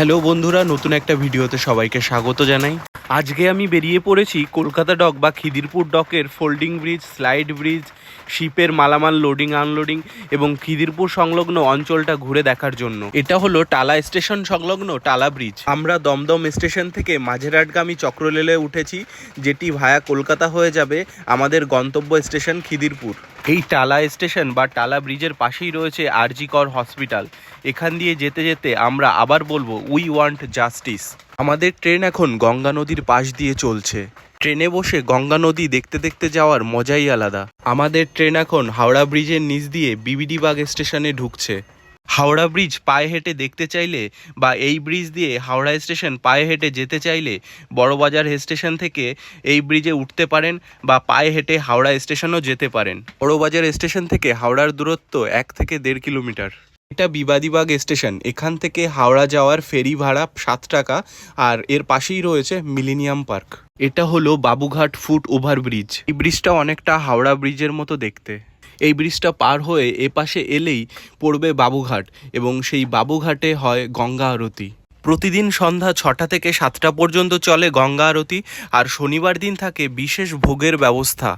Hello বন্ধুরা, নতুন একটা ভিডিওতে সবাইকে স্বাগত জানাই। আজকে আমি বেরিয়ে পড়েছি কলকাতা ডক বা খিদিরপুর ডকের ফোল্ডিং ব্রিজ স্লাইড ব্রিজ শিপের মালামাল লোডিং আনলোডিং এবং খিদিরপুর সংলগ্ন অঞ্চলটা ঘুরে দেখার জন্য। এটা হলো টালা স্টেশন সংলগ্ন টালা ব্রিজ। আমরা দমদম স্টেশন থেকে মাঝেরহাটগামী চক্রলেলে উঠেছি, যেটি ভায়া কলকাতা হয়ে যাবে আমাদের গন্তব্য স্টেশন খিদিরপুর। এই টালা স্টেশন বা টালা ব্রিজের পাশেই রয়েছে আরজি কর হসপিটাল। এখান দিয়ে যেতে যেতে আমরা আবার বলব উই ওয়ান্ট জাস্টিস আমাদের ট্রেন এখন গঙ্গা নদীর পাশ দিয়ে চলছে। ট্রেনে বসে গঙ্গা নদী দেখতে দেখতে যাওয়ার মজাই আলাদা। আমাদের ট্রেন এখন হাওড়া ব্রিজের নিচ দিয়ে বিবিডি বাগ স্টেশনে ঢুকছে। হাওড়া ব্রিজ পায়ে হেঁটে দেখতে চাইলে বা এই ব্রিজ দিয়ে হাওড়া স্টেশন পায়ে হেঁটে যেতে চাইলে বড়বাজার স্টেশন থেকে এই ব্রিজে উঠতে পারেন বা পায়ে হেঁটে হাওড়া স্টেশনও যেতে পারেন। বড়বাজার স্টেশন থেকে হাওড়ার দূরত্ব এক থেকে দেড় কিলোমিটার। এটা বিবাদীবাগ স্টেশন। এখান থেকে হাওড়া যাওয়ার ফেরি ভাড়া সাত টাকা, আর এর পাশেই রয়েছে মিলেনিয়াম পার্ক। এটা হলো বাবুঘাট ফুট ওভার ব্রিজ এই ব্রিজটা অনেকটা হাওড়া ব্রিজের মতো দেখতে। এই ব্রিজটা পার হয়ে এপাশে এলেই পড়বে বাবুঘাট, এবং সেই বাবুঘাটে হয় গঙ্গা আরতি। প্রতিদিন সন্ধ্যা ছটা থেকে সাতটা পর্যন্ত চলে গঙ্গা আরতি, আর শনিবার দিন থাকে বিশেষ ভোগের ব্যবস্থা।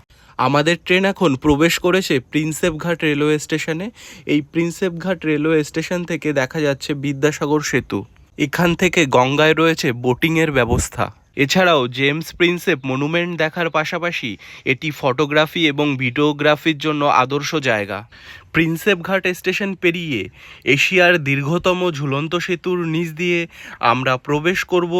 আমাদের ট্রেন এখন প্রবেশ করেছে প্রিন্সেপঘাট রেলওয়ে স্টেশনে। এই প্রিন্সেপঘাট রেলওয়ে স্টেশন থেকে দেখা যাচ্ছে বিদ্যাসাগর সেতু। এখান থেকে গঙ্গায় রয়েছে বোটিংয়ের ব্যবস্থা। এছাড়াও জেমস প্রিন্সেপ মনুমেন্ট দেখার পাশাপাশি এটি ফটোগ্রাফি এবং ভিডিওগ্রাফির জন্য আদর্শ জায়গা। প্রিন্সেপ ঘাট স্টেশন পেরিয়ে এশিয়ার দীর্ঘতম ঝুলন্ত সেতুর নিচ দিয়ে আমরা প্রবেশ করব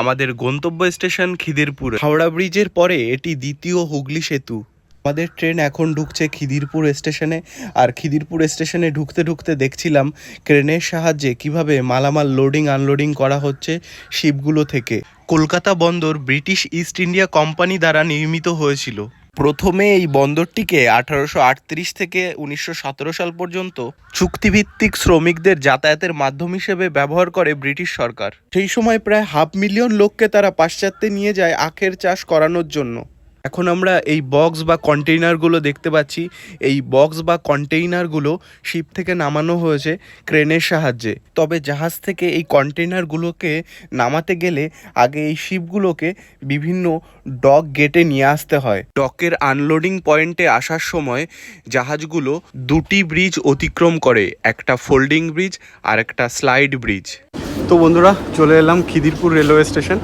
আমাদের গন্তব্য স্টেশন খিদিরপুর। হাওড়া ব্রিজের পরে এটি দ্বিতীয় হুগলি সেতু। আমাদের ট্রেন এখন ঢুকছে খিদিরপুর স্টেশনে। আর খিদিরপুর স্টেশনে ঢুকতে ঢুকতে দেখছিলাম ক্রেনের সাহায্যে কীভাবে মালামাল লোডিং আনলোডিং করা হচ্ছে শিপগুলো থেকে। কলকাতা বন্দর ব্রিটিশ ইস্ট ইন্ডিয়া কোম্পানি দ্বারা নির্মিত হয়েছিল। প্রথমে এই বন্দরটিকে আঠারোশো আটত্রিশ থেকে উনিশশো সতেরো সাল পর্যন্ত চুক্তিভিত্তিক শ্রমিকদের যাতায়াতের মাধ্যম হিসেবে ব্যবহার করে ব্রিটিশ সরকার। সেই সময় প্রায় হাফ মিলিয়ন লোককে তারা পাশ্চাত্যে নিয়ে যায় আখের চাষ করানোর জন্য। এখন আমরা এই বক্স বা কন্টেইনারগুলো দেখতে পাচ্ছি। এই বক্স বা কন্টেইনারগুলো শিপ থেকে নামানো হয়েছে ক্রেনের সাহায্যে। তবে জাহাজ থেকে এই কন্টেইনারগুলোকে নামাতে গেলে আগে এই শিপগুলোকে বিভিন্ন ডক গেটে নিয়ে আসতে হয়। ডকের আনলোডিং পয়েন্টে আসার সময় জাহাজগুলো দুটি ব্রিজ অতিক্রম করে, একটা ফোল্ডিং ব্রিজ আর একটা স্লাইড ব্রিজ তো বন্ধুরা, চলে এলাম খিদিরপুর রেলওয়ে স্টেশন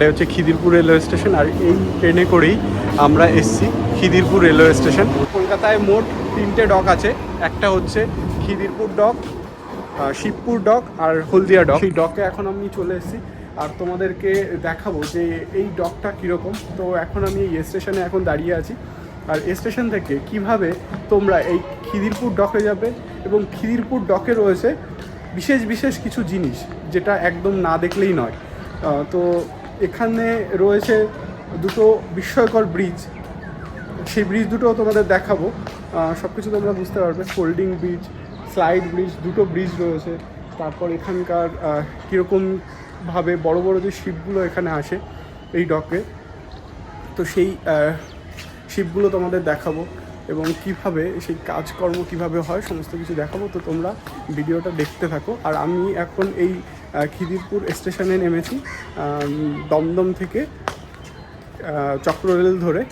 এটা হচ্ছে খিদিরপুর রেলওয়ে স্টেশন, আর এই ট্রেনে করেই আমরা এসছি খিদিরপুর রেলওয়ে স্টেশন। কলকাতায় মোট তিনটে ডক আছে, একটা হচ্ছে খিদিরপুর ডক শিবপুর ডক আর হলদিয়া ডক সেই ডকে এখন আমি চলে এসেছি, আর তোমাদেরকে দেখাবো যে এই ডকটা কীরকম। তো এখন আমি এই স্টেশনে এখন দাঁড়িয়ে আছি, আর স্টেশন থেকে কীভাবে তোমরা এই খিদিরপুর ডকে যাবে এবং খিদিরপুর ডকে রয়েছে বিশেষ বিশেষ কিছু জিনিস, যেটা একদম না দেখলেই নয়। তো এখানে রয়েছে দুটো বিস্ময়কর ব্রিজ সেই ব্রিজ দুটো তোমাদের দেখাবো। সব কিছু তোমরা বুঝতে পারবে। ফোল্ডিং ব্রিজ স্লাইড ব্রিজ দুটো ব্রিজ রয়েছে। তারপর এখানকার কীরকমভাবে বড় বড় যে শিপগুলো এখানে আসে এই ডকে তো সেই শিপগুলো তোমাদের দেখাবো। এবং কীভাবে সেই কাজকর্ম কীভাবে হয়, সমস্ত কিছু দেখাবো। তো তোমরা ভিডিওটা দেখতে থাকো। আর আমি এখন এই খিদিরপুর স্টেশনে নেমেছি দমদম থেকে চক্ররেল ধরে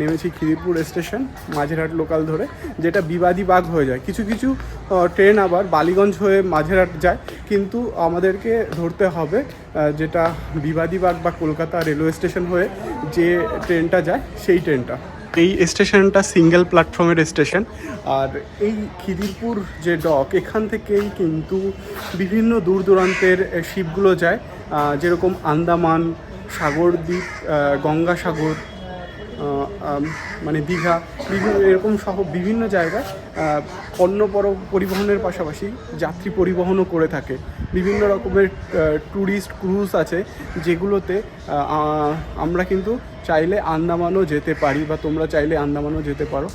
নেমেছি খিদিরপুর স্টেশন, মাঝেরহাট লোকাল ধরে, যেটা বিবাদী বাগ হয়ে যায়। কিছু কিছু ট্রেন আবার বালিগঞ্জ হয়ে মাঝেরহাট যায়, কিন্তু আমাদেরকে ধরতে হবে যেটা বিবাদী বাগ বা কলকাতা রেলওয়ে স্টেশন হয়ে যে ট্রেনটা যায়, সেই ট্রেনটা। এই স্টেশনটা সিঙ্গেল প্ল্যাটফর্মের স্টেশন। আর এই খিদিরপুর যে ডক এখান থেকেই কিন্তু বিভিন্ন দূর দূরান্তের শিপগুলো যায়। যেরকম আন্দামান সাগর দ্বীপ গঙ্গাসাগর মানে দীঘা বিভিন্ন এরকম সহ বিভিন্ন জায়গায় পণ্য পর- পরিবহনের পাশাপাশি যাত্রী পরিবহনও করে থাকে। বিভিন্ন রকমের ট্যুরিস্ট ক্রুজ আছে যেগুলোতে আমরা কিন্তু চাইলে আন্দামানও যেতে পারি বা তোমরা চাইলে আন্দামানও যেতে পারো।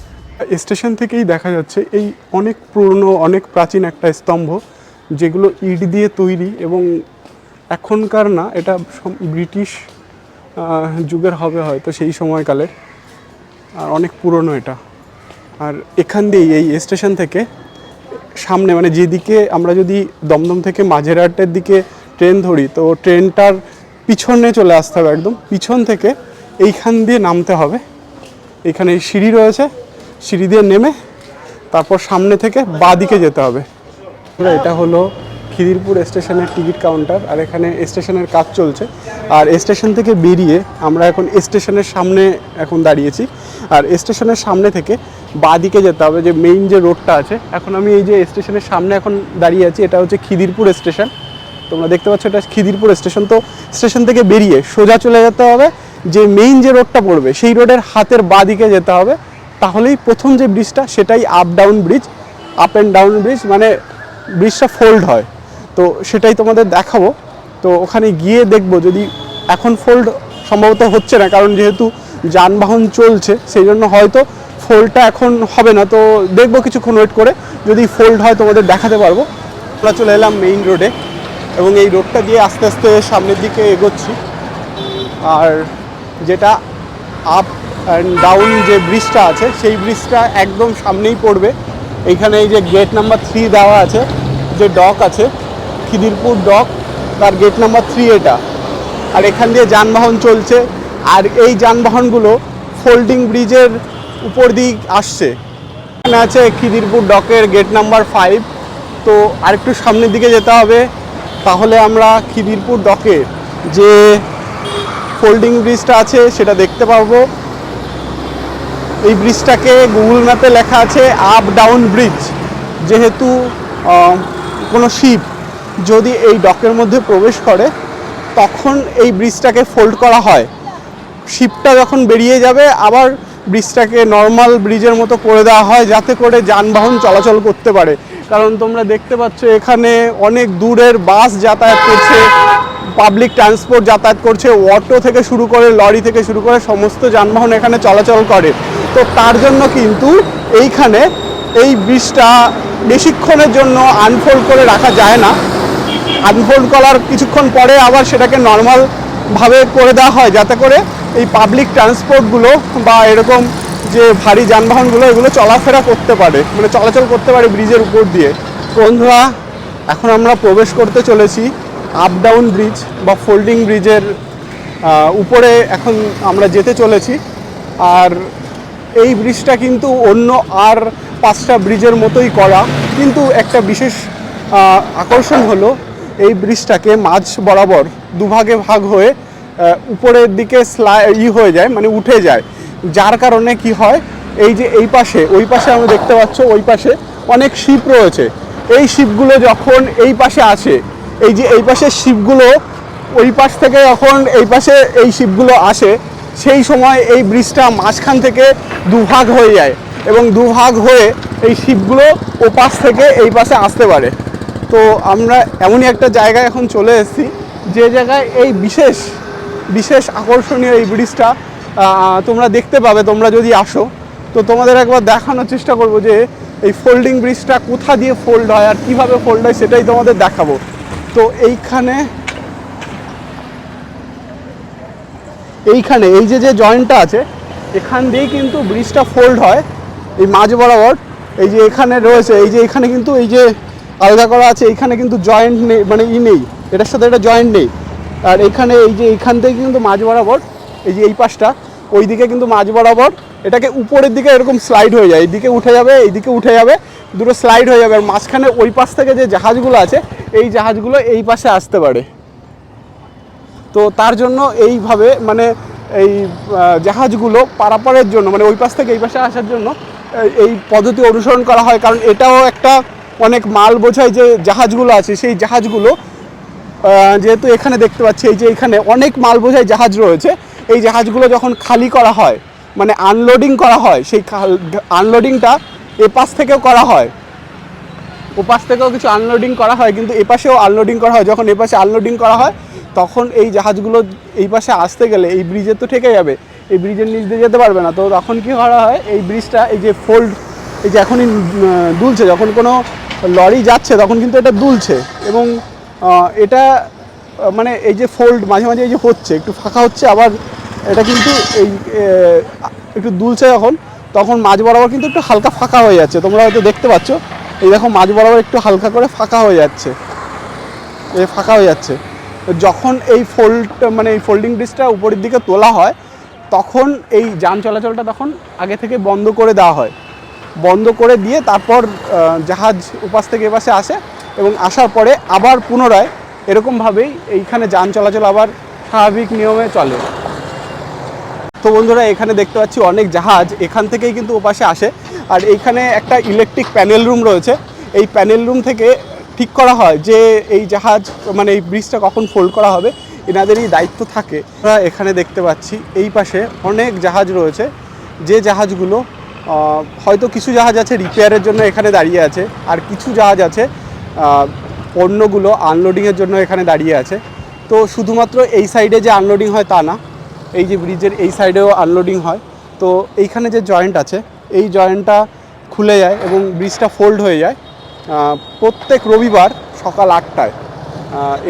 স্টেশন থেকেই দেখা যাচ্ছে এই অনেক পুরনো, অনেক প্রাচীন একটা স্তম্ভ যেগুলো ইট দিয়ে তৈরি এবং এখনকার না, এটা ব্রিটিশ যুগের হবে হয়তো সেই সময়কালের। আর অনেক পুরনো এটা। আর এখান দিয়েই, এই স্টেশন থেকে সামনে মানে যেদিকে আমরা যদি দমদম থেকে মাঝেরহাটের দিকে ট্রেন ধরি, তো ট্রেনটার পিছনে চলে আসতে হবে একদম। পিছন থেকে এইখান দিয়ে নামতে হবে। এখানে সিঁড়ি রয়েছে, সিঁড়ি দিয়ে নেমে তারপর সামনে থেকে বাঁ দিকে যেতে হবে। এটা হলো খিদিরপুর স্টেশনের টিকিট কাউন্টার, আর এখানে স্টেশনের কাজ চলছে। আর স্টেশন থেকে বেরিয়ে আমরা এখন স্টেশনের সামনে এখন দাঁড়িয়েছি। আর স্টেশনের সামনে থেকে বাঁ দিকে যেতে হবে, যে মেইন যে রোডটা আছে। এখন আমি এই যে স্টেশনের সামনে এখন দাঁড়িয়ে আছি, এটা হচ্ছে খিদিরপুর স্টেশন। তোমরা দেখতে পাচ্ছ, এটা খিদিরপুর স্টেশন। তো স্টেশন থেকে বেরিয়ে সোজা চলে যেতে হবে, যে মেইন যে রোডটা পড়বে, সেই রোডের হাতের বাঁ দিকে যেতে হবে। তাহলেই প্রথম যে ব্রিজটা সেটাই up down bridge up and down bridge মানে ব্রিজটা ফোল্ড হয়। তো সেটাই তোমাদের দেখাবো। তো ওখানে গিয়ে দেখব যদি এখন ফোল্ড সম্ভবত হচ্ছে না, কারণ যেহেতু যানবাহন চলছে সেই জন্য হয়তো ফোল্ডটা এখন হবে না। তো দেখব কিছুক্ষণ ওয়েট করে, যদি ফোল্ড হয় তোমাদের দেখাতে পারব। আমরা চলে এলাম মেইন রোডে এবং এই রোডটা দিয়ে আস্তে আস্তে সামনের দিকে এগোচ্ছি। আর যেটা আপ অ্যান্ড ডাউন যে ব্রিজটা আছে, সেই ব্রিজটা একদম সামনেই পড়বে। এইখানে এই যে গেট নাম্বার থ্রি দেওয়া আছে, যে ডক আছে খিদিরপুর ডক তার গেট নাম্বার থ্রি এটা। আর এখান দিয়ে যানবাহন চলছে, আর এই যানবাহনগুলো ফোল্ডিং ব্রিজের উপর দিক আসছে। এখানে আছে খিদিরপুর ডকের গেট নাম্বার ফাইভ তো আরেকটু সামনের দিকে যেতে হবে, তাহলে আমরা খিদিরপুর ডকের যে ফোল্ডিং ব্রিজটা আছে, সেটা দেখতে পারব এই ব্রিজটাকে গুগল ম্যাপে লেখা আছে আপ ডাউন ব্রিজ যেহেতু কোনো শিপ যদি এই ডকের মধ্যে প্রবেশ করে, তখন এই ব্রিজটাকে ফোল্ড করা হয়। শিপটা যখন বেরিয়ে যাবে, আবার ব্রিজটাকে নর্মাল ব্রিজের মতো করে দেওয়া হয় যাতে করে যানবাহন চলাচল করতে পারে। কারণ তোমরা দেখতে পাচ্ছ, এখানে অনেক দূরের বাস যাতায়াত করছে পাবলিক ট্রান্সপোর্ট যাতায়াত করছে অটো থেকে শুরু করে লরি থেকে শুরু করে, সমস্ত যানবাহন এখানে চলাচল করে। তো তার জন্য কিন্তু এইখানে এই ব্রিজটা বেশিক্ষণের জন্য আনফোল্ড করে রাখা যায় না। আনফোল্ড করার কিছুক্ষণ পরে আবার সেটাকে নর্মাল ভাবে করে দেওয়া হয়, যাতে করে এই পাবলিক ট্রান্সপোর্টগুলো বা এরকম যে ভারী যানবাহনগুলো, এগুলো চলাফেরা করতে পারে মানে চলাচল করতে পারে ব্রিজের উপর দিয়ে। বন্ধুরা, এখন আমরা প্রবেশ করতে চলেছি আপ ডাউন ব্রিজ বা ফোল্ডিং ব্রিজের উপরে এখন আমরা যেতে চলেছি। আর এই ব্রিজটা কিন্তু অন্য আর পাঁচটা ব্রিজের মতোই করা। কিন্তু একটা বিশেষ আকর্ষণ হলো এই ব্রিজটাকে মাঝ বরাবর দুভাগে ভাগ হয়ে উপরের দিকে স্লাই ই হয়ে যায় মানে উঠে যায়। যার কারণে কি হয়, এই যে এই পাশে, ওই পাশে আমরা দেখতে পাচ্ছ, ওই পাশে অনেক শিপ রয়েছে। এই শিপগুলো যখন এই পাশে আসে এই যে এই পাশের শিপগুলো, ওই পাশ থেকে যখন এই পাশে এই শিপগুলো আসে, সেই সময় এই ব্রিজটা মাঝখান থেকে দুভাগ হয়ে যায় এবং দুভাগ হয়ে এই শিপগুলো ও পাশ থেকে এই পাশে আসতে পারে। তো আমরা এমনই একটা জায়গায় এখন চলে এসেছি, যে জায়গায় এই বিশেষ বিশেষ আকর্ষণীয় এই ব্রিজটা তোমরা দেখতে পাবে, তোমরা যদি আসো, তো তোমাদের একবার দেখানোর চেষ্টা করব যে এই ফোল্ডিং ব্রিজটা কোথা দিয়ে ফোল্ড হয় আর কীভাবে ফোল্ড হয় সেটাই তোমাদের দেখাবো। তো এইখানে এইখানে, এই যে যে জয়েন্টটা আছে, এখান দিয়েই কিন্তু ব্রিজটা ফোল্ড হয়, এই মাঝ বরাবর, এই যে এখানে রয়েছে, এই যে এখানে কিন্তু এই যে আলগা করা আছে এইখানে কিন্তু জয়েন্ট নেই মানে ই নেই, এটার সাথে এটা জয়েন্ট নেই। আর এখানে এই যে এইখান থেকে কিন্তু মাঝ বরাবর, এই যে এই পাশটা ওই দিকে কিন্তু মাঝ বরাবর, এটাকে উপরের দিকে এরকম স্লাইড হয়ে যায়, এইদিকে উঠে যাবে, এইদিকে উঠে যাবে, দুটো স্লাইড হয়ে যাবে, আর মাঝখানে ওই পাশ থেকে যে জাহাজগুলো আছে, এই জাহাজগুলো এই পাশে আসতে পারে। তো তার জন্য এইভাবে মানে এই জাহাজগুলো পারাপারের জন্য মানে ওই পাশ থেকে এই পাশে আসার জন্য এই পদ্ধতি অনুসরণ করা হয়, কারণ এটাও একটা অনেক মাল বোঝায় যে জাহাজগুলো আছে, সেই জাহাজগুলো যেহেতু এখানে দেখতে পাচ্ছি এই যে এখানে অনেক মাল বোঝাই জাহাজ রয়েছে, এই জাহাজগুলো যখন খালি করা হয় মানে আনলোডিং করা হয়, সেই আনলোডিংটা এপাশ থেকেও করা হয়। ওপাশ থেকেও কিছু আনলোডিং করা হয়, কিন্তু এপাশেও আনলোডিং করা হয়। যখন এপাশে আনলোডিং করা হয়, তখন এই জাহাজগুলো এই পাশে আসতে গেলে এই ব্রিজে তো ঠেকে যাবে, এই ব্রিজের নিচ দিয়ে যেতে পারবে না। তো তখন কি করা হয়, এই ব্রিজটা এই যে ফোল্ড এই যে এখনই দুলছে, যখন কোনো লরি যাচ্ছে, তখন কিন্তু এটা দুলছে এবং এটা মানে এই যে ফোল্ড মাঝে মাঝে এই যে হচ্ছে, একটু ফাঁকা হচ্ছে, আবার এটা কিন্তু এই একটু দুলছে যখন, তখন মাঝ বরাবর কিন্তু একটু হালকা ফাঁকা হয়ে যাচ্ছে। তোমরা হয়তো দেখতে পাচ্ছ, এই দেখো মাঝ বরাবর একটু হালকা করে ফাঁকা হয়ে যাচ্ছে। এ ফাঁকা হয়ে যাচ্ছে। যখন এই ফোল্ড মানে এই ফোল্ডিং ব্রিজটা উপরের দিকে তোলা হয়, তখন এই যান চলাচলটা তখন আগে থেকে বন্ধ করে দেওয়া হয়। বন্ধ করে দিয়ে তারপর জাহাজ উপাস থেকে এপাশে আসে এবং আসার পরে আবার পুনরায় এরকমভাবেই এইখানে যান চলাচল আবার স্বাভাবিক নিয়মে চলে। তো বন্ধুরা, এখানে দেখতে পাচ্ছি অনেক জাহাজ, এখান থেকেই কিন্তু ওপাশে আসে। আর এইখানে একটা ইলেকট্রিক প্যানেল রুম রয়েছে। এই প্যানেল রুম থেকে ঠিক করা হয় যে এই জাহাজ মানে এই ব্রিজটা কখন ফোল্ড করা হবে, এনাদেরই দায়িত্ব থাকে। আমরা এখানে দেখতে পাচ্ছি, এই পাশে অনেক জাহাজ রয়েছে। যে জাহাজগুলো হয়তো কিছু জাহাজ আছে রিপেয়ারের জন্য এখানে দাঁড়িয়ে আছে, আর কিছু জাহাজ আছে পণ্যগুলো আনলোডিংয়ের জন্য এখানে দাঁড়িয়ে আছে। তো শুধুমাত্র এই সাইডে যে আনলোডিং হয় তা না, এই যে ব্রিজের এই সাইডেও আনলোডিং হয়। তো এইখানে যে জয়েন্ট আছে, এই জয়েন্টটা খুলে যায় এবং ব্রিজটা ফোল্ড হয়ে যায় প্রত্যেক রবিবার সকাল আটটায়।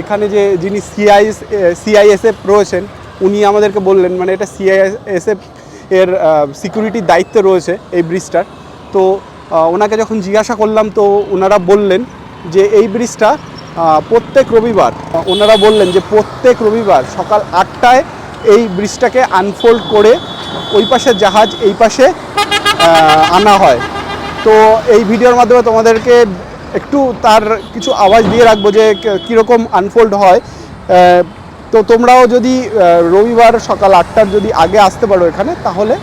এখানে যে যিনি সিআইএস সিআইএসএফ রয়েছেন, উনি আমাদেরকে বললেন মানে এটা সিআইএসএফ এর সিকিউরিটির দায়িত্বে রয়েছে এই ব্রিজটার তো ওনাকে যখন জিজ্ঞাসা করলাম, তো ওনারা বললেন যে এই ব্রিজটা প্রত্যেক রবিবার, ওনারা বললেন যে প্রত্যেক রবিবার সকাল আটটায় এই ব্রিজটাকে আনফোল্ড করে ওই পাশের জাহাজ, এই পাশে আনা হয়। তো এই ভিডিওর মাধ্যমে তোমাদেরকে একটু তার কিছু আওয়াজ দিয়ে রাখব যে কীরকম আনফোল্ড হয়। তো তোমরাও যদি রবিবার সকাল আটটার যদি আগে আসতে পারো এখানে, তাহলে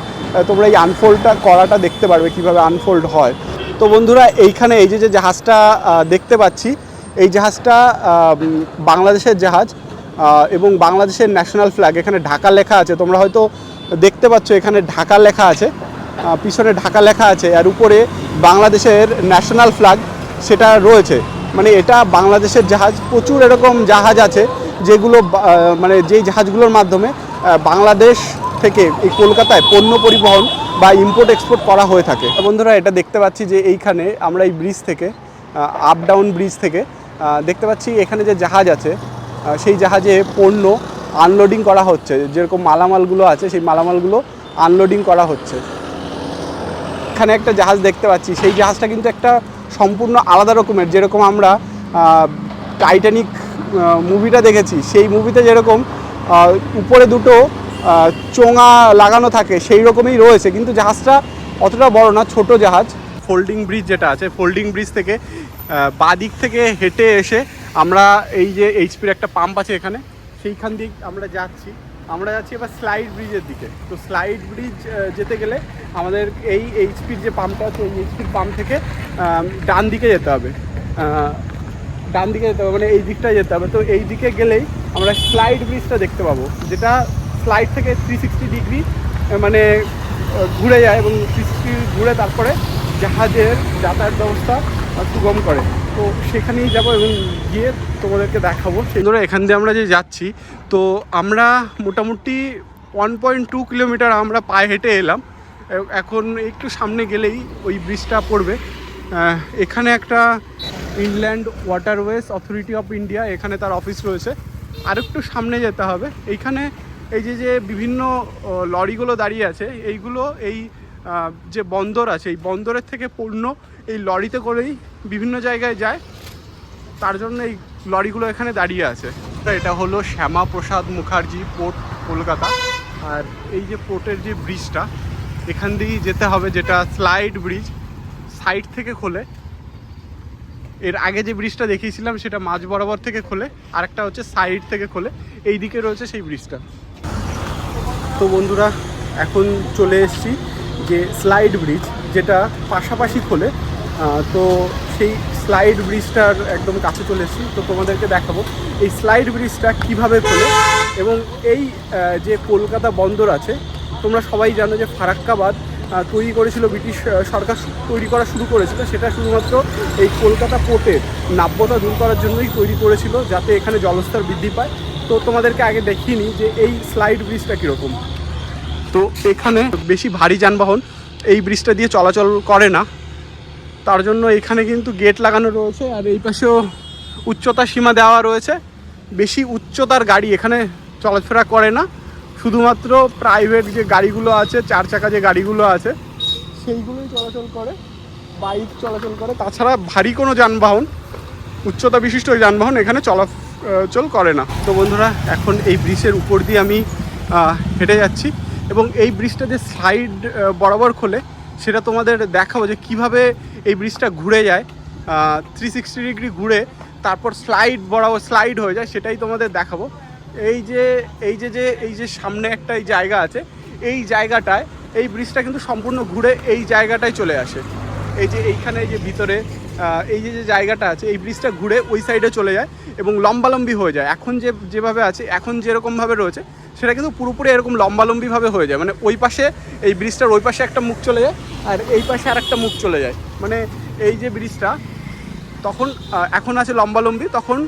তোমরা এই আনফোল্ডটা করাটা দেখতে পারবে কীভাবে আনফোল্ড হয়। তো বন্ধুরা, এইখানে এই যে যে জাহাজটা দেখতে পাচ্ছি, এই জাহাজটা বাংলাদেশের জাহাজ এবং বাংলাদেশের ন্যাশনাল ফ্ল্যাগ এখানে ঢাকা লেখা আছে। তোমরা হয়তো দেখতে পাচ্ছ এখানে ঢাকা লেখা আছে পিছনে ঢাকা লেখা আছে, আর উপরে বাংলাদেশের ন্যাশনাল ফ্ল্যাগ সেটা রয়েছে। মানে এটা বাংলাদেশের জাহাজ, প্রচুর এরকম জাহাজ আছে যেগুলো মানে যেই জাহাজগুলোর মাধ্যমে বাংলাদেশ থেকে এই কলকাতায় পণ্য পরিবহন বা ইম্পোর্ট এক্সপোর্ট করা হয়ে থাকে। বন্ধুরা, এটা দেখতে পাচ্ছি যে এইখানে আমরা এই ব্রিজ থেকে আপ ডাউন ব্রিজ থেকে দেখতে পাচ্ছি এখানে যে জাহাজ আছে সেই জাহাজে পণ্য আনলোডিং করা হচ্ছে। যেরকম মালামালগুলো আছে, সেই মালামালগুলো আনলোডিং করা হচ্ছে। এখানে একটা জাহাজ দেখতে পাচ্ছি। সেই জাহাজটা কিন্তু একটা সম্পূর্ণ আলাদা রকমের। যেরকম আমরা টাইটানিক মুভিটা দেখেছি। সেই মুভিতে যেরকম উপরে দুটো চোঙা লাগানো থাকে, সেই রকমই রয়েছে। কিন্তু জাহাজটা অতটা বড় না, ছোট জাহাজ। ফোল্ডিং ব্রিজ যেটা আছে ফোল্ডিং ব্রিজ থেকে বাঁ দিক থেকে হেঁটে এসে আমরা এই যে এইচপির একটা পাম্প আছে এখানে, সেইখান দিক আমরা যাচ্ছি। আমরা যাচ্ছি এবার স্লাইড ব্রিজের দিকে। তো স্লাইড ব্রিজ যেতে গেলে আমাদের এই এইচপির যে পাম্পটা আছে, এই এইচপির পাম্প থেকে ডান দিকে যেতে হবে। ডান দিকে যেতে হবে মানে এই দিকটায় যেতে হবে। তো এই দিকে গেলেই আমরা স্লাইড ব্রিজটা দেখতে পাবো, যেটা স্লাইড থেকে থ্রি সিক্সটি ডিগ্রি মানে ঘুরে যায় এবং থ্রি সিক্সটি ঘুরে তারপরে জাহাজের যাতায়াত ব্যবস্থা সুগম করে। তো সেখানেই যাব এবং গিয়ে তোমাদেরকে দেখাবো। সেই ধরো এখান দিয়ে আমরা যে যাচ্ছি, তো আমরা মোটামুটি ওয়ান পয়েন্ট টু কিলোমিটার আমরা পায়ে হেঁটে এলাম। এখন একটু সামনে গেলেই ওই ব্রিজটা পড়বে। এখানে একটা inland waterways authority of India এখানে তার অফিস রয়েছে। আর একটু সামনে যেতে হবে। এইখানে এই যে যে বিভিন্ন লরিগুলো দাঁড়িয়ে আছে, এইগুলো, এই যে বন্দর আছে, এই বন্দরের থেকে পণ্য এই লরিতে করেই বিভিন্ন জায়গায় যায়। তার জন্য এই লরিগুলো এখানে দাঁড়িয়ে আছে। এটা হলো শ্যামা প্রসাদ মুখার্জি পোর্ট, কলকাতা। আর এই যে পোর্টের যে ব্রিজটা এখান দিয়েই যেতে হবে, যেটা স্লাইড ব্রিজ সাইড থেকে খোলে। এর আগে যে ব্রিজটা দেখিয়েছিলাম, সেটা মাঝ বরাবর থেকে খোলে আর একটা হচ্ছে সাইড থেকে খোলে। এই দিকে রয়েছে সেই ব্রিজটা। তো বন্ধুরা, এখন চলে এসেছি যে স্লাইড ব্রিজ, যেটা পাশাপাশি খোলে। তো সেই স্লাইড ব্রিজটার একদম কাছে চলে এসেছি। তো তোমাদেরকে দেখাবো এই স্লাইড ব্রিজটা কীভাবে খোলে এবং এই যে কলকাতা বন্দর আছে, তোমরা সবাই জানো যে ফারাক্কাবাদ তৈরি করেছিল ব্রিটিশ সরকার তৈরি করা শুরু করেছিল। সেটা শুধুমাত্র এই কলকাতা পোর্টের নাব্যতা দূর করার জন্যই তৈরি করেছিল, যাতে এখানে জলস্তর বৃদ্ধি পায়। তো তোমাদেরকে আগে দেখিনি যে এই স্লাইড ব্রিজটা কীরকম। তো এখানে বেশি ভারী যানবাহন এই ব্রিজটা দিয়ে চলাচল করে না। তার জন্য এখানে কিন্তু গেট লাগানো রয়েছে আর এই পাশেও উচ্চতা সীমা দেওয়া রয়েছে। বেশি উচ্চতার গাড়ি এখানে চলাফেরা করে না। শুধুমাত্র প্রাইভেট যে গাড়িগুলো আছে, চার চাকা যে গাড়িগুলো আছে, সেইগুলোই চলাচল করে বাইক চলাচল করে। তাছাড়া ভারী কোনো যানবাহন, উচ্চতা বিশিষ্ট ওই যানবাহন এখানে চলাচল করে না। তো বন্ধুরা, এখন এই ব্রিজের উপর দিয়ে আমি হেঁটে যাচ্ছি এবং এই ব্রিজটা যে সাইড বরাবর খোলে, সেটা তোমাদের দেখাবো যে কীভাবে এই ব্রিজটা ঘুরে যায়। থ্রি সিক্সটি ডিগ্রি ঘুরে, তারপর স্লাইড বরাবর স্লাইড হয়ে যায়, সেটাই তোমাদের দেখাবো। এই যে এই যে যে, এই যে সামনে একটা এই জায়গা আছে, এই জায়গাটায়, এই ব্রিজটা কিন্তু সম্পূর্ণ ঘুরে এই জায়গাটায় চলে আসে। এই যে এইখানে যে ভিতরে এই যে যে জায়গাটা আছে, এই ব্রিজটা ঘুরে ওই সাইডে চলে যায় এবং লম্বালম্বি হয়ে যায়। এখন যে, যেভাবে আছে, এখন যেরকমভাবে রয়েছে, সেটা কিন্তু পুরোপুরি এরকম লম্বালম্বিভাবে হয়ে যায়। মানে ওই পাশে এই ব্রিজটার ওই পাশে একটা মুখ চলে যায় আর এই পাশে আর একটা মুখ চলে যায়। মানে এই যে ব্রিজটা, তখন এখন আছে লম্বালম্বি, তখন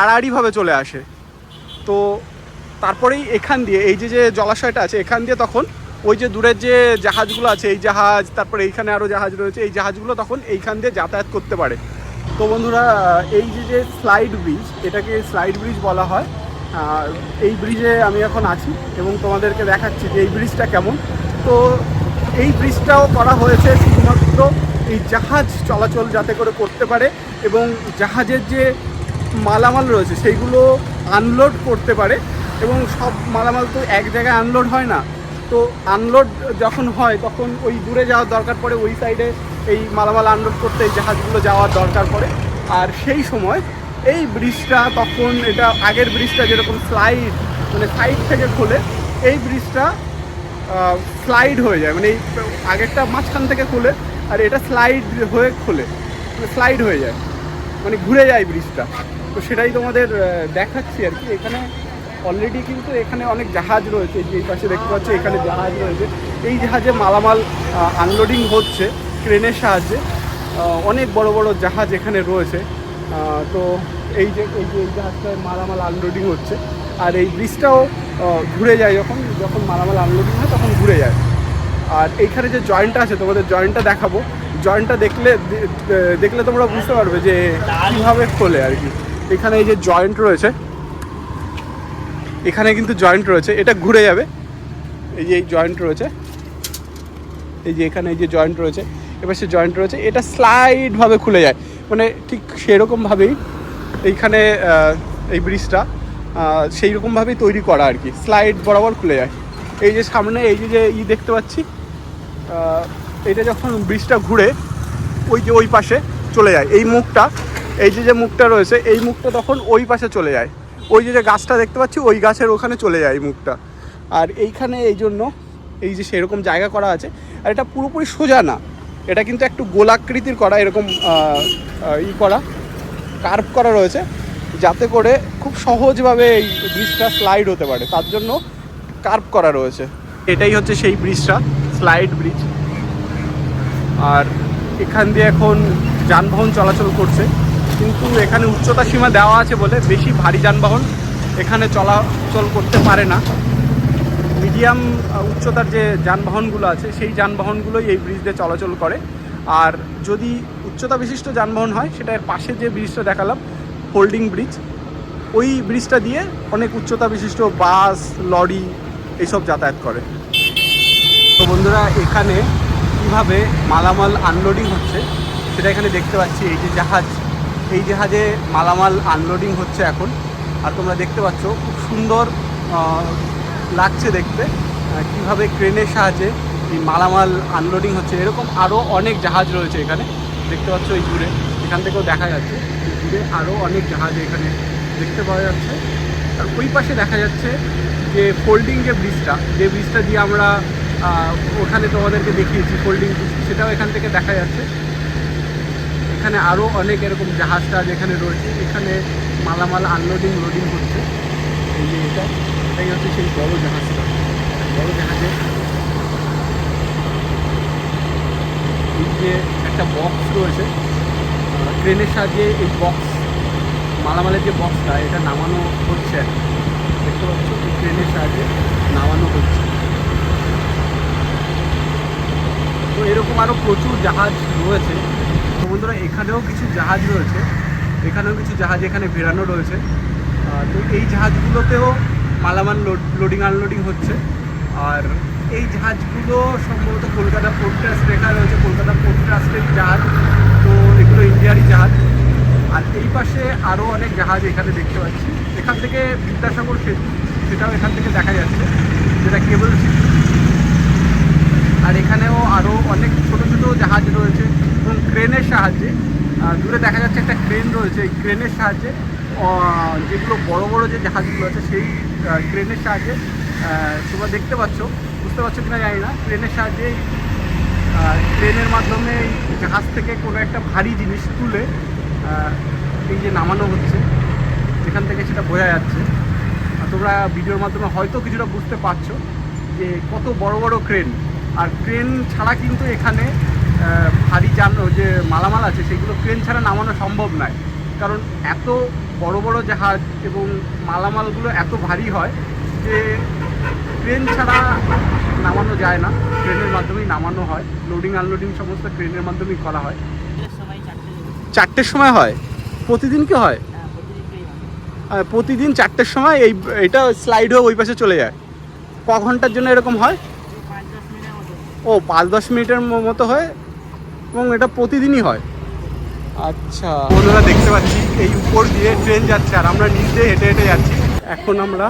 আড়াআড়িভাবে চলে আসে। তো তারপরেই এখান দিয়ে, এই যে যে জলাশয়টা আছে, এখান দিয়ে তখন ওই যে দূরের যে জাহাজগুলো আছে, এই জাহাজ, তারপরে এইখানে আরও জাহাজ রয়েছে, এই জাহাজগুলো তখন এইখান দিয়ে যাতায়াত করতে পারে। তো বন্ধুরা, এই যে যে স্লাইড ব্রিজ, এটাকে স্লাইড ব্রিজ বলা হয়। এই ব্রিজে আমি এখন আছি এবং তোমাদেরকে দেখাচ্ছি যে এই ব্রিজটা কেমন। তো এই ব্রিজটাও করা হয়েছে শুধুমাত্র এই জাহাজ চলাচল যাতে করে করতে পারে এবং জাহাজের যে মালামাল রয়েছে, সেইগুলো আনলোড করতে পারে এবং সব মালামাল তো এক জায়গায় আনলোড হয় না। তো আনলোড যখন হয়, তখন ওই দূরে যাওয়ার দরকার পড়ে, ওই সাইডে এই মালামাল আনলোড করতে এই জাহাজগুলো যাওয়ার দরকার পড়ে। আর সেই সময় এই ব্রিজটা তখন এটা আগের ব্রিজটা যেরকম স্লাইড মানে সাইড থেকে খোলে, এই ব্রিজটা স্লাইড হয়ে যায়। মানে এই আগেরটা মাঝখান থেকে খোলে আর এটা স্লাইড হয়ে খোলে। মানে স্লাইড হয়ে যায়। মানে ঘুরে যায় ব্রিজটা। তো সেটাই তোমাদের দেখাচ্ছি আর কি। এখানে অলরেডি কিন্তু এখানে অনেক জাহাজ রয়েছে, যে পাশে দেখতে পাচ্ছি এখানে জাহাজ রয়েছে। এই জাহাজে মালামাল আনলোডিং হচ্ছে, ক্রেনের সাহায্যে। অনেক বড় বড় জাহাজ এখানে রয়েছে। তো এই যে এই যে এই জাহাজটায় মালামাল আনলোডিং হচ্ছে। আর এই ব্রিজটাও ঘুরে যায় যখন যখন মালামাল আনলোডিং হয় তখন ঘুরে যায়। আর এইখানে যে জয়েন্টটা আছে, তোমাদের জয়েন্টটা দেখাবো। জয়েন্টটা দেখলে দেখলে তোমরা বুঝতে পারবে যে কীভাবে খোলে আর কি। এখানে এই যে জয়েন্ট রয়েছে, এখানে কিন্তু জয়েন্ট রয়েছে, এটা ঘুরে যাবে। এই যে এই জয়েন্ট রয়েছে, এই যে এখানে এই যে জয়েন্ট রয়েছে, এবার সে জয়েন্ট রয়েছে, এটা স্লাইডভাবে খুলে যায়। মানে ঠিক সেরকমভাবেই এইখানে এই ব্রিজটা সেই রকমভাবেই তৈরি করা আর কি। স্লাইড বরাবর খুলে যায়। এই যে সামনে, এই যে যে ই দেখতে পাচ্ছি এটা যখন ব্রিজটা ঘুরে ওই যে ওই পাশে চলে যায়, এই মুখটা এই যে যে মুখটা রয়েছে, এই মুখটা তখন ওই পাশে চলে যায়। ওই যে যে গাছটা দেখতে পাচ্ছি, ওই গাছের ওখানে চলে যায় এই মুখটা। আর এইখানে এই জন্য এই যে সেরকম জায়গা করা আছে, আর এটা পুরোপুরি সোজা না। এটা কিন্তু একটু গোলাকৃতির করা, এরকম ই করা কার্ভ করা রয়েছে, যাতে করে খুব সহজভাবে এই ব্রিজটা স্লাইড হতে পারে। তার জন্য কার্ভ করা রয়েছে। এটাই হচ্ছে সেই ব্রিজটা স্লাইড ব্রিজ আর এখান দিয়ে এখন যানবাহন চলাচল করছে। কিন্তু এখানে উচ্চতা সীমা দেওয়া আছে বলে বেশি ভারী যানবাহন এখানে চলাচল করতে পারে না। মিডিয়াম উচ্চতার যে যানবাহনগুলো আছে, সেই যানবাহনগুলোই এই ব্রিজ দিয়ে চলাচল করে। আর যদি উচ্চতা বিশিষ্ট যানবাহন হয়, সেটা এর পাশে যে ব্রিজটা দেখালাম হোল্ডিং ব্রিজ ওই ব্রিজটা দিয়ে অনেক উচ্চতা বিশিষ্ট বাস, লরি এইসব যাতায়াত করে। তো বন্ধুরা, এখানে কীভাবে মালামাল আনলোডিং হচ্ছে, সেটা এখানে দেখতে পাচ্ছি। এই যে জাহাজ এই জাহাজে মালামাল আনলোডিং হচ্ছে এখন। আর তোমরা দেখতে পাচ্ছ, খুব সুন্দর লাগছে দেখতে। কীভাবে ক্রেনের সাহায্যে এই মালামাল আনলোডিং হচ্ছে। এরকম আরও অনেক জাহাজ রয়েছে এখানে। দেখতে পাচ্ছ এই দূরে। এখান থেকেও দেখা যাচ্ছে। দূরে আরও অনেক জাহাজ এখানে দেখতে পাওয়া যাচ্ছে। আর ওই পাশে দেখা যাচ্ছে যে ফোল্ডিং যে ব্রিজটা যে ব্রিজটা দিয়ে আমরা ওখানে তোমাদেরকে দেখিয়েছি ফোল্ডিং ব্রিজ সেটাও এখান থেকে দেখা যাচ্ছে। এখানে আরও অনেক এরকম জাহাজ টাহাজ এখানে রয়েছে। এখানে মালামাল আনলোডিং লোডিং হচ্ছে। এই যে এটা, এটাই হচ্ছে সেই বড় জাহাজটা। বড় জাহাজে এই যে একটা বক্স রয়েছে। ট্রেনের সাহায্যে এই বক্স মালামালের যে বক্সটা এটা নামানো হচ্ছে। দেখতে পাচ্ছ, এই ট্রেনের সাহায্যে নামানো হচ্ছে। তো এরকম আরও প্রচুর জাহাজ রয়েছে। তো বন্ধুরা, এখানেও কিছু জাহাজ রয়েছে। এখানেও কিছু জাহাজ এখানে ভেড়ানো রয়েছে। তো এই জাহাজগুলোতেও মালামাল লোড লোডিং আনলোডিং হচ্ছে। আর এই জাহাজগুলো সম্ভবত কলকাতা পোর্ট ট্রাস্ট লেখা রয়েছে। কলকাতা পোর্ট ট্রাস্টের জাহাজ। তো এগুলো ইন্ডিয়ারই জাহাজ। আর এই পাশে আরও অনেক জাহাজ এখানে দেখতে পাচ্ছি। এখান থেকে বিদ্যাসাগর সেতু সেটাও এখান থেকে দেখা যাচ্ছে। যেটা কেবল আর এখানেও আরও অনেক ছোট ছোট জাহাজ রয়েছে এবং ক্রেনের সাহায্যে। দূরে দেখা যাচ্ছে একটা ক্রেন রয়েছে। এই ক্রেনের সাহায্যে যেগুলো বড় বড় যে জাহাজগুলো আছে, সেই ক্রেনের সাহায্যে তোমরা দেখতে পাচ্ছ। বুঝতে পারছ কিনা জানি না। ক্রেনের সাহায্যে ক্রেনের মাধ্যমে এই জাহাজ থেকে কোনো একটা ভারী জিনিস তুলে এই যে নামানো হচ্ছে, যেখান থেকে সেটা বোঝা যাচ্ছে। তোমরা ভিডিওর মাধ্যমে হয়তো কিছুটা বুঝতে পারছ যে কত বড় বড় ক্রেন। আর ট্রেন ছাড়া কিন্তু এখানে ভারী যান যে মালামাল আছে, সেগুলো ট্রেন ছাড়া নামানো সম্ভব নয়। কারণ এত বড় বড় জাহাজ এবং মালামালগুলো এত ভারী হয় যে ট্রেন ছাড়া নামানো যায় না। ট্রেনের মাধ্যমেই নামানো হয়। লোডিং, আনলোডিং সমস্ত ট্রেনের মাধ্যমেই করা হয়। চারটের সময় হয়? প্রতিদিন কি হয়? প্রতিদিন চারটের সময় এই, এটা স্লাইড হয়ে ওই পাশে চলে যায়। ক ঘণ্টার জন্য এরকম হয় ওই পাঁচ দশ মিনিটের মতো ও পাঁচ দশ মিনিটের মতো হয় এবং এটা প্রতিদিনই হয়। আচ্ছা। বন্ধুরা দেখতে পাচ্ছি এই উপর দিয়ে ট্রেন যাচ্ছে আর আমরা নিচ দিয়ে হেঁটে হেঁটে যাচ্ছি। এখন আমরা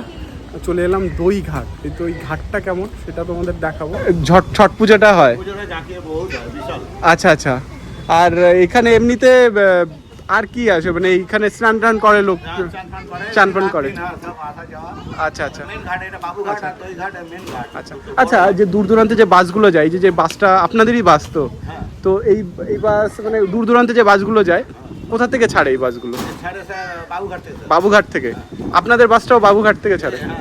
চলে এলাম দই ঘাট এই দই ঘাটটা কেমন সেটা তোমাদের দেখাবো। ঝট ছট পূজাটা হয়। হয় আচ্ছা আচ্ছা। আর এখানে এমনিতে আর কি আছে? মানে এইখানে স্নান টান করে লোক চান পান করে। আচ্ছা আচ্ছা। মেন মেন ঘাট আচ্ছা। আচ্ছা। যে দূর দূরান্তে যে বাসগুলো যায় যে যে বাসটা আপনাদেরই বাস তো। হ্যাঁ। তো এই এই বাস মানে দূর দূরান্তে যে বাসগুলো যায় কোথা থেকে ছাড়ে এই বাসগুলো। বাবুঘাট থেকে। আপনাদের বাসটাও বাবুঘাট থেকে ছাড়ে? হ্যাঁ,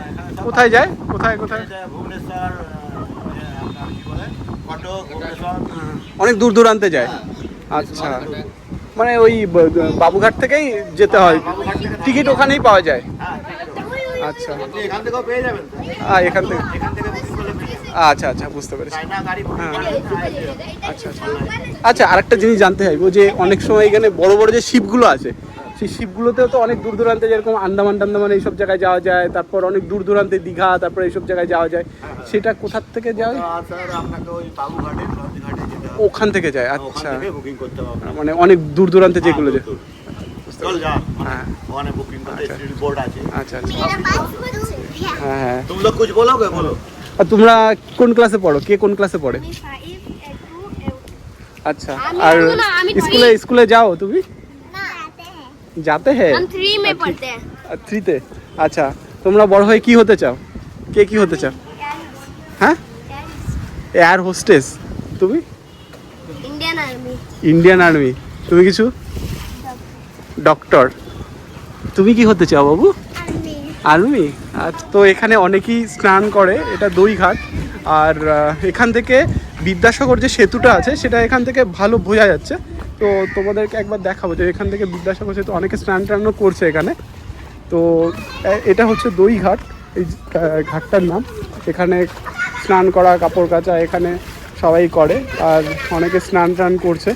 কোথায় যায়? কোথায় কোথায়? অনেক দূর দূরান্তে যায়। আচ্ছা। মানে ওই বাবুঘাট থেকেই যেতে হয়। টিকিট ওখানেই পাওয়া যায়। আচ্ছা। এখান থেকে। আচ্ছা আচ্ছা বুঝতে পেরেছি। হ্যাঁ। আচ্ছা আচ্ছা। আচ্ছা আরেকটা জিনিস জানতে চাইব যে অনেক সময় এখানে বড় বড় যে শিপগুলো আছে, সেই শিপগুলোতেও তো অনেক দূর দূরান্তে যেরকম আন্দামান, টান্দামান এইসব জায়গায় যাওয়া যায়, তারপর অনেক দূর দূরান্তে দীঘা, তারপর এইসব জায়গায় যাওয়া যায়, সেটা কোথার থেকে যায়? আপনাকে ওই বাবু ঘাটে যেতে ওখান থেকে যায় আচ্ছা। বুকিং করতে হবে। হ্যাঁ, মানে অনেক দূর দূরান্তে যেগুলো যায় হ্যাঁ। আচ্ছা। আচ্ছা, আচ্ছা। হ্যাঁ, তোমরা কোন ক্লাসে পড়ো? কে কোন ক্লাসে পড়ে? আচ্ছা আর স্কুলে স্কুলে যাও তুমি? যাতে হ্যাঁ। থ্রিতে আচ্ছা। তোমরা বড় হয়ে কি হতে চাও? কে কি হতে চাও? হ্যাঁ? এয়ার হোস্টেস তুমি? ইন্ডিয়ান আর্মি তুমি কিছু? ডক্টর তুমি কি হতে চাও বাবু? আর্মি আর তো এখানে অনেকেই স্নান করে এটা দই ঘাট। আর এখান থেকে বিদ্যাসাগর যে সেতুটা আছে সেটা এখান থেকে ভালো বোঝা যাচ্ছে। তো তোমাদেরকে একবার দেখাবো যে এখান থেকে বিদ্যাসাগর সেতু অনেকে স্নান টানও করছে এখানে। তো এটা হচ্ছে দই ঘাট। এই ঘাটটার নাম। এখানে স্নান করা কাপড় কাচা এখানে সবাই করে আর অনেকে স্নান টান করছে।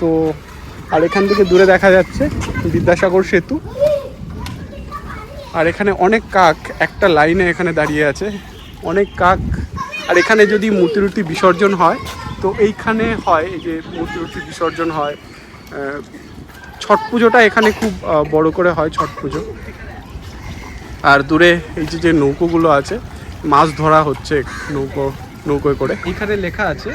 তো আর এখান থেকে দূরে দেখা যাচ্ছে বিদ্যাসাগর সেতু। আর এখানে অনেক কাক একটা লাইনে এখানে দাঁড়িয়ে আছে। অনেক কাক। আর এখানে যদি মূর্তি টুর্তি বিসর্জন হয়, তো এইখানে হয় এই যে মূর্তি টুর্তি বিসর্জন হয় ছট পুজোটা এখানে খুব বড় করে হয় ছট পুজো। আর দূরে এই যে যে নৌকোগুলো আছে, মাছ ধরা হচ্ছে নৌকো নৌকোয় করে। এখানে লেখা আছে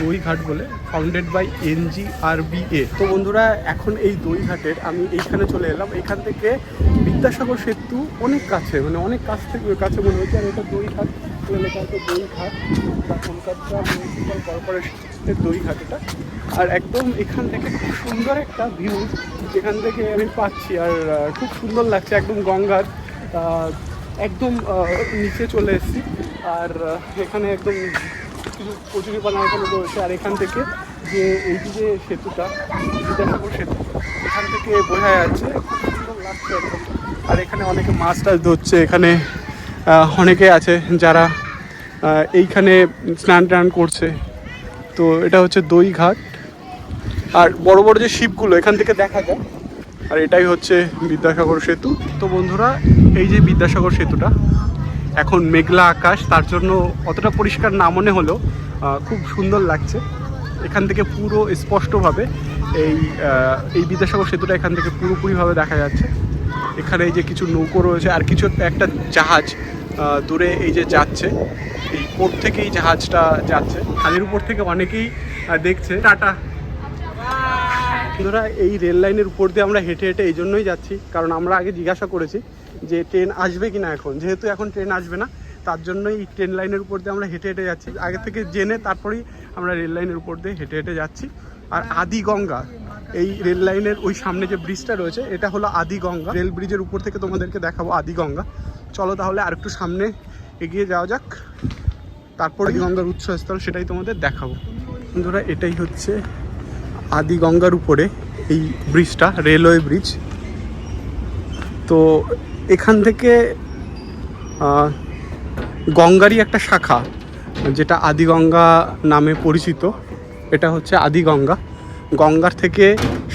দই ঘাট বলে ফাউন্ডেড বাই এনজি আর এ তো বন্ধুরা এখন এই দই ঘাটের আমি এইখানে চলে এলাম। এখান থেকে বিদ্যাসাগর সেতু অনেক কাছে মানে অনেক কাছ থেকে কাছে মনে হচ্ছে আর এটা দই ঘাট লেখা আছে দই ঘাট কলকাতা মিউনিসিপ্যাল কর্পোরেশনের এটা। আর একদম এখান থেকে খুব সুন্দর একটা ভিউ এখান থেকে আমি পাচ্ছি। আর খুব সুন্দর লাগছে একদম গঙ্গার একদম নিচে চলে এসেছি। আর এখানে একদম কিছু কচুরিপানা এখানে রয়েছে। আর এখান থেকে যে এই যে সেতুটা বিদ্যাসাগর সেতু, এখান থেকে বোঝা যাচ্ছে আর এখানে অনেকে মাছ টাছ ধরছে, এখানে অনেকে আছে যারা এইখানে স্নান টান করছে। তো এটা হচ্ছে দই ঘাট। আর বড় বড় যে শিপগুলো, এখান থেকে দেখা যায়। আর এটাই হচ্ছে বিদ্যাসাগর সেতু। তো বন্ধুরা, এই যে বিদ্যাসাগর সেতুটা এখন মেঘলা আকাশ, তার জন্য অতটা পরিষ্কার না মনে হলেও খুব সুন্দর লাগছে। এখান থেকে পুরো স্পষ্টভাবে এই এই বিদ্যাসাগর সেতুটা এখান থেকে পুরোপুরিভাবে দেখা যাচ্ছে। এখানে এই যে কিছু নৌকো রয়েছে, আর কিছু একটা জাহাজ দূরে এই যে যাচ্ছে, এই পোর্ট থেকে এই জাহাজটা যাচ্ছে। খালের উপর থেকে অনেকেই দেখছে। টাটা। বন্ধুরা, এই রেল লাইনের উপর দিয়ে আমরা হেঁটে হেঁটে এই জন্যই যাচ্ছি, কারণ আমরা আগে জিজ্ঞাসা করেছি যে ট্রেন আসবে কি না এখন, যেহেতু এখন ট্রেন আসবে না, তার জন্যই ট্রেন লাইনের উপর দিয়ে আমরা হেঁটে হেঁটে যাচ্ছি। আগে থেকে জেনে তারপরেই আমরা রেল লাইনের উপর দিয়ে হেঁটে হেঁটে যাচ্ছি। আর আদি গঙ্গা, এই রেল লাইনের ওই সামনে যে ব্রিজটা রয়েছে, এটা হলো আদি গঙ্গা। রেল ব্রিজের উপর থেকে তোমাদেরকে দেখাবো আদি গঙ্গা। চলো তাহলে আর একটু সামনে এগিয়ে যাওয়া যাক। তারপর গঙ্গার উৎসস্থল সেটাই তোমাদের দেখাবো। বন্ধুরা, এটাই হচ্ছে আদি গঙ্গার উপরে এই ব্রিজটা রেলওয়ে ব্রিজ তো এখান থেকে গঙ্গারই একটা শাখা, যেটা আদি গঙ্গা নামে পরিচিত। এটা হচ্ছে আদি গঙ্গা গঙ্গার থেকে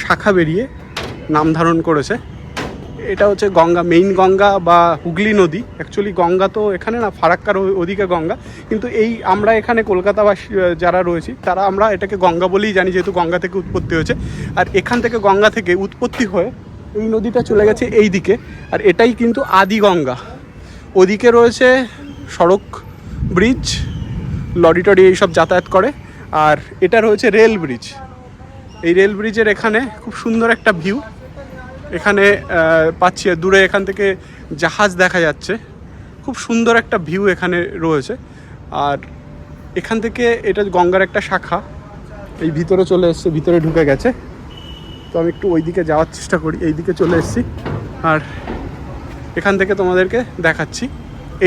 শাখা বেরিয়ে নাম ধারণ করেছে। এটা হচ্ছে গঙ্গা মেইন গঙ্গা বা হুগলি নদী। অ্যাকচুয়ালি গঙ্গা তো এখানে না, ফারাক্কার ওদিকে গঙ্গা। কিন্তু এই আমরা এখানে কলকাতাবাসী যারা রয়েছি, তারা আমরা এটাকে গঙ্গা বলেই জানি, যেহেতু গঙ্গা থেকে উৎপত্তি হয়েছে। আর এখান থেকে গঙ্গা থেকে উৎপত্তি হয়ে এই নদীটা চলে গেছে এই দিকে। আর এটাই কিন্তু আদি গঙ্গা ওদিকে রয়েছে সড়ক ব্রিজ লরি টরি এইসব যাতায়াত করে। আর এটা রয়েছে রেল ব্রিজ এই রেল ব্রিজের এখানে খুব সুন্দর একটা ভিউ এখানে পাচ্ছি, দূরে এখান থেকে জাহাজ দেখা যাচ্ছে। খুব সুন্দর একটা ভিউ এখানে রয়েছে। আর এখান থেকে এটা গঙ্গার একটা শাখা। এই ভিতরে চলে এসছে, ভিতরে ঢুকে গেছে। তো আমি একটু ওই দিকে যাওয়ার চেষ্টা করি এই দিকে চলে এসেছি। আর এখান থেকে তোমাদেরকে দেখাচ্ছি।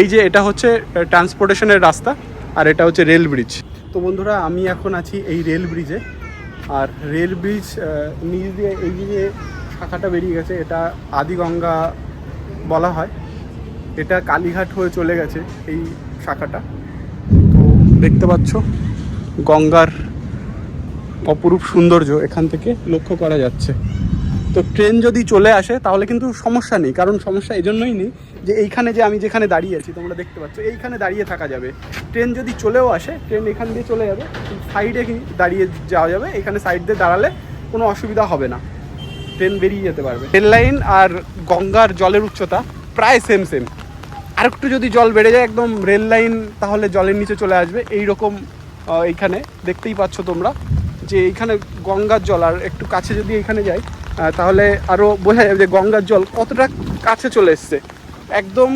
এই যে এটা হচ্ছে ট্রান্সপোর্টেশনের রাস্তা, আর এটা হচ্ছে রেল ব্রিজ তো বন্ধুরা, আমি এখন আছি এই রেল ব্রিজে আর রেল ব্রিজ নিচ দিয়ে এই যে শাখাটা বেরিয়ে গেছে, এটা আদিগঙ্গা বলা হয়। এটা কালীঘাট হয়ে চলে গেছে এই শাখাটা। তো দেখতে পাচ্ছ, গঙ্গার অপরূপ সৌন্দর্য এখান থেকে লক্ষ্য করা যাচ্ছে। তো ট্রেন যদি চলে আসে, তাহলে কিন্তু সমস্যা নেই, কারণ সমস্যা এই জন্যই নেই যে এইখানে যে আমি যেখানে দাঁড়িয়ে আছি, তোমরা দেখতে পাচ্ছ, এইখানে দাঁড়িয়ে থাকা যাবে। ট্রেন যদি চলেও আসে, ট্রেন এখান দিয়ে চলে যাবে, সাইডে দাঁড়িয়ে যাওয়া যাবে, এখানে সাইড দিয়ে দাঁড়ালে কোনো অসুবিধা হবে না। ট্রেন বেরিয়ে যেতে পারবে। রেল লাইন আর গঙ্গার জলের উচ্চতা প্রায় সেম সেম আর একটু যদি জল বেড়ে যায়, একদম রেল লাইন, তাহলে জলের নিচে চলে আসবে। এই রকম এইখানে দেখতেই পাচ্ছ তোমরা। যে এইখানে গঙ্গার জল, আর একটু কাছে যদি এখানে যাই তাহলে আরও বোঝা যাবে যে গঙ্গার জল কতটা কাছে চলে এসছে। একদম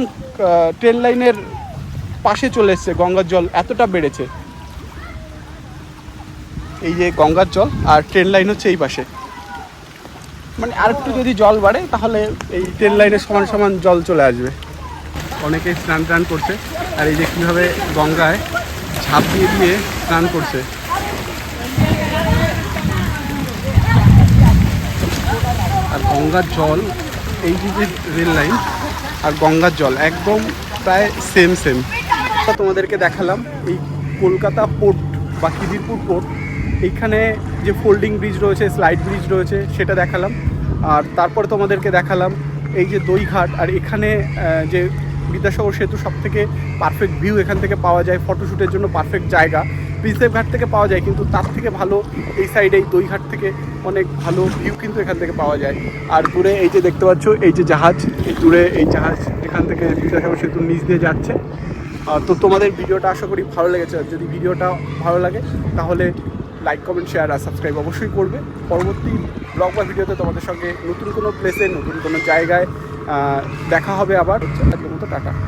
ট্রেন লাইনের পাশে চলে এসছে গঙ্গার জল, এতটা বেড়েছে। এই যে গঙ্গার জল আর ট্রেন লাইন হচ্ছে এই পাশে। মানে আর একটু যদি জল বাড়ে, তাহলে এই ট্রেন লাইনের সমান সমান জল চলে আসবে। অনেকে স্নান টান করছে, আর এই যে কীভাবে গঙ্গায় ঝাঁপ দিয়ে দিয়ে স্নান করছে। আর গঙ্গার জল, এই যে যে রেল লাইন আর গঙ্গার জল, একদম প্রায় সেম সেম তোমাদেরকে দেখালাম, এই কলকাতা পোর্ট বা খিদিরপুর পোর্ট এইখানে যে ফোল্ডিং ব্রিজ রয়েছে স্লাইড ব্রিজ রয়েছে, সেটা দেখালাম। আর তারপর তোমাদেরকে দেখালাম, এই যে দইঘাট, আর এখানে যে বিদ্যাসাগর সেতু সব থেকে পারফেক্ট ভিউ এখান থেকে পাওয়া যায় ফটোশ্যুটের জন্য পারফেক্ট জায়গা। প্রিন্সেপ ঘাট থেকে পাওয়া যায়, কিন্তু তার থেকে ভালো এই সাইডে এই দইঘাট থেকে অনেক ভালো ভিউ কিন্তু এখান থেকে পাওয়া যায়। আর দূরে এই যে দেখতে পাচ্ছ, এই যে জাহাজ, এই দূরে এই জাহাজ, এখান থেকে বিদ্যাসাগর সেতুর নিচ দিয়ে যাচ্ছে। তো তোমাদের ভিডিওটা আশা করি ভালো লেগেছে। যদি ভিডিওটা ভালো লাগে, তাহলে লাইক কমেন্ট শেয়ার আর সাবস্ক্রাইব অবশ্যই করবে। পরবর্তী ব্লগ বা ভিডিওতে তোমাদের সঙ্গে নতুন কোনো প্লেসে নতুন কোনো জায়গায় দেখা হবে আবার। আজকের মতো টাটা।